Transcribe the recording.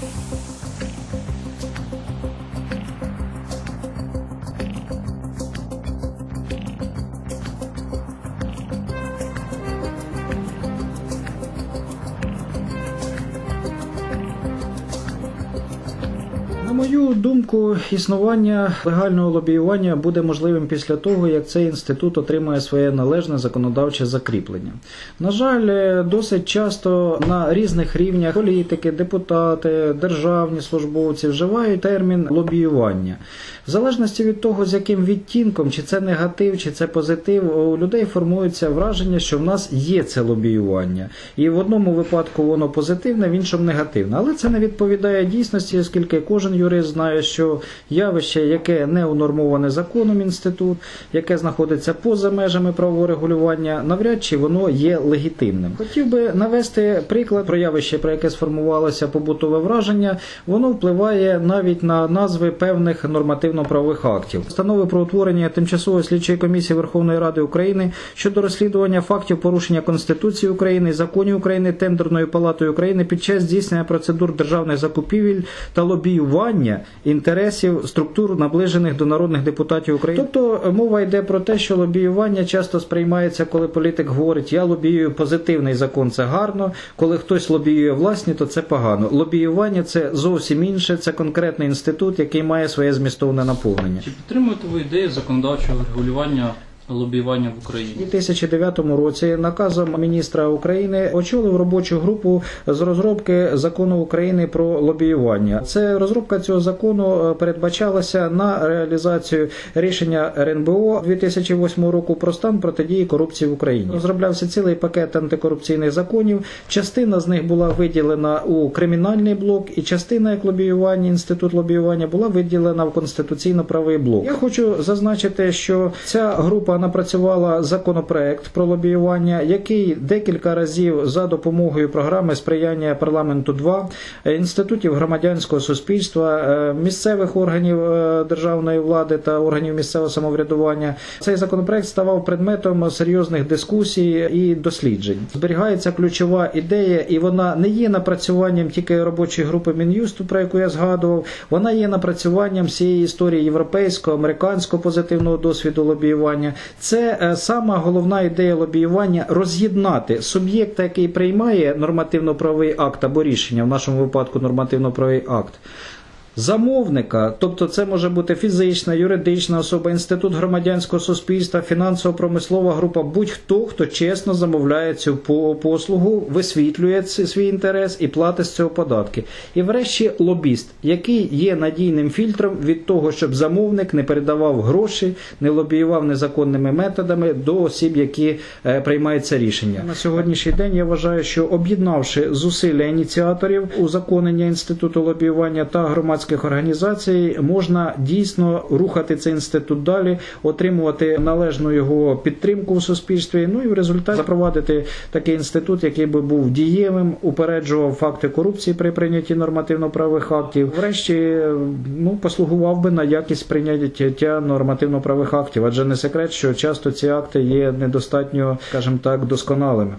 thank you мою думку, існування легального лобіювання буде можливим після того, як цей інститут отримає своє належне законодавче закріплення. На жаль, е, досить часто на різних рівнях політики, депутати, державні службовці вживають термін лобіювання. В залежності від того, з яким відтінком, чи це негатив, чи це позитив, у людей формується враження, що в нас є це лобіювання. І в одному випадку воно позитивне, в іншому негативне. Але це не відповідає дійсності, оскільки кожен юрист знає, що явище, яке не унормоване законом інститут, яке знаходиться поза межами правового регулювання, навряд чи воно є легітимним. Хотів би навести приклад про явище, про яке сформувалося побутове враження, воно впливає навіть на назви певних нормативно-правових актів. Постанови про утворення тимчасової слідчої комісії Верховної Ради України щодо розслідування фактів порушення Конституції України, законів України, тендерною палатою України під час здійснення процедур державних закупівель та лобіювання інтересів структур, наближених до народних депутатів України. Тобто мова йде про те, що лобіювання часто сприймається, коли політик говорить, я лобіюю позитивний закон, це гарно. Коли хтось лобіює власні, то це погано. Лобіювання це зовсім інше, це конкретний інститут, який має своє змістовне наповнення. Чи підтримуєте ви ідею законодавчого регулювання лобіювання в У Україні? 2009 році наказом міністра України очолив робочу групу з розробки закону України про лобіювання. Це розробка цього закону е, передбачалася на реалізацію рішення РНБО 2008 року про стан протидії корупції в Україні. Розроблявся цілий пакет антикорупційних законів. Частина з них була виділена у кримінальний блок, і частина як лобіювання, інститут лобіювання була виділена в конституційно-правий блок. Я хочу зазначити, що ця група напрацювала законопроект про лобіювання, який декілька разів за допомогою програми сприяння парламенту 2 інститутів громадянського суспільства, е, місцевих органів е, державної влади та органів місцевого самоврядування. Цей законопроект ставав предметом серйозних дискусій і досліджень. Зберігається ключова ідея, і вона не є напрацюванням тільки робочої групи мін'юсту, про яку я згадував. Вона є напрацюванням всієї історії європейського, американського позитивного досвіду лобіювання. Це е, сама головна ідея лобіювання роз'єднати суб'єкта, який приймає нормативно-правовий акт або рішення, в нашому випадку нормативно-правовий акт. Замовника, тобто це може бути фізична, юридична особа, інститут громадянського суспільства, фінансово-промислова група, будь-хто, хто чесно замовляє цю по- послугу, висвітлює свій інтерес і платить з цього податки. І врешті лобіст, який є надійним фільтром від того, щоб замовник не передавав гроші, не лобіював незаконними методами до осіб, які е, приймають це рішення. На сьогоднішній день я вважаю, що об'єднавши зусилля ініціаторів узаконення інституту лобіювання та громадських організацій, можна дійсно рухати цей інститут далі, отримувати належну його підтримку в суспільстві. Ну і в результаті запровадити такий інститут, який би був дієвим, упереджував факти корупції при прийнятті нормативно-правових актів. Врешті ну послугував би на якість прийняття нормативно-правих актів, адже не секрет, що часто ці акти є недостатньо, скажімо так, досконалими.